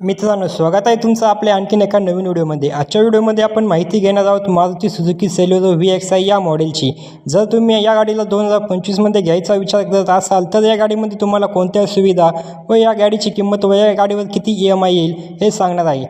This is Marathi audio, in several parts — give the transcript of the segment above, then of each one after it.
मित्रांनो स्वागत आहे तुमचं आपल्या आणखीन एका नवीन व्हिडिओमध्ये. आजच्या व्हिडिओमध्ये आपण माहिती घेणार आहोत Maruti Suzuki Celerio V X I या मॉडेलची. जर तुम्ही या गाडीला दोन हजार पंचवीसमध्ये घ्यायचा विचार करत असाल तर या गाडीमध्ये तुम्हाला कोणत्या सुविधा व या गाडीची किंमत व या गाडीवर किती ई एम आय येईल हे सांगणार आहे.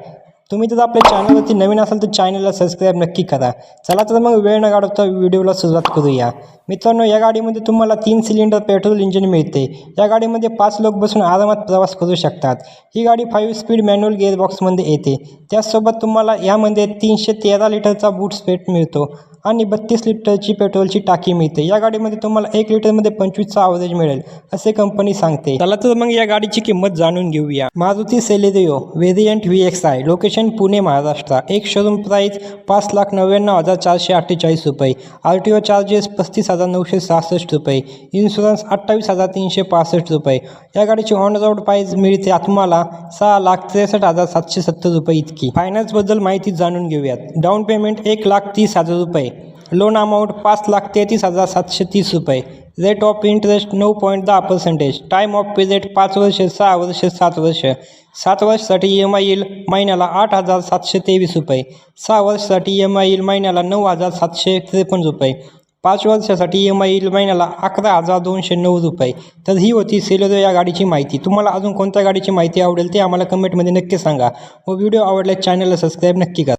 तुम्ही जर आपल्या चॅनलवरती नवीन असाल तर चॅनलला सबस्क्राईब नक्की करा. चला तर मग वेळ न काढवता व्हिडिओला सुरुवात करूया. मित्रांनो या गाडीमध्ये तुम्हाला तीन सिलेंडर पेट्रोल इंजिन मिळते. या गाडीमध्ये पाच लोक बसून आरामात प्रवास करू शकतात. ही गाडी फाईव्ह स्पीड मॅन्युअल गेअरबॉक्समध्ये येते. त्याचसोबत तुम्हाला यामध्ये तीनशे तेरा लिटरचा बूट स्पेट मिळतो आणि बत्तीस लिटरची पेट्रोलची टाकी मिळते. या गाडीमध्ये तुम्हाला एक लिटरमध्ये पंचवीसचा ॲव्हरेज मिळेल असे कंपनी सांगते. चला तर मग या गाडीची किंमत जाणून घेऊया. Maruti Celerio variant V X I location Pune Maharashtra एक शोरूम प्राईस पाच लाख नव्याण्णव हजार चारशे अठ्ठेचाळीस रुपये. आर टी ओ चार्जेस पस्तीस हजार नऊशे सहासष्ट रुपये. इन्शुरन्स अठ्ठावीस हजार तीनशे पासष्ट रुपये. या गाडीची ऑन रोड प्राईस मिळते तुम्हाला सहा लाख त्रेसष्ट हजार सातशे सत्तर रुपये इतकी. फायनान्सबद्दल माहिती जाणून घेऊयात. डाऊन पेमेंट एक लाख तीस हजार रुपये. लोन अमाऊंट पाच लाख तेहतीस हजार सातशे तीस रुपये. रेट ऑफ इंटरेस्ट नऊ पॉईंट दहा पर्सेंटेज टाईम ऑफ पिरियड पाच वर्ष सहा वर्ष सात वर्ष. सात वर्षासाठी ई एम आय येईल महिन्याला आठ हजार सातशे तेवीस रुपये. सहा वर्षासाठी ई एम आय येईल महिन्याला नऊ हजार सातशे त्रेपन्न रुपये. पाच वर्षासाठी ई एम आय येईल महिन्याला अकरा हजार दोनशे नऊ रुपये. तर ही होती सेलेरो या गाडीची माहिती. तुम्हाला अजून कोणत्या गाडीची माहिती आवडेल ते आम्हाला कमेंटमध्ये नक्की सांगा. हो, व व्हिडिओ आवडल्यास चॅनलला सबस्क्राईब नक्की करा.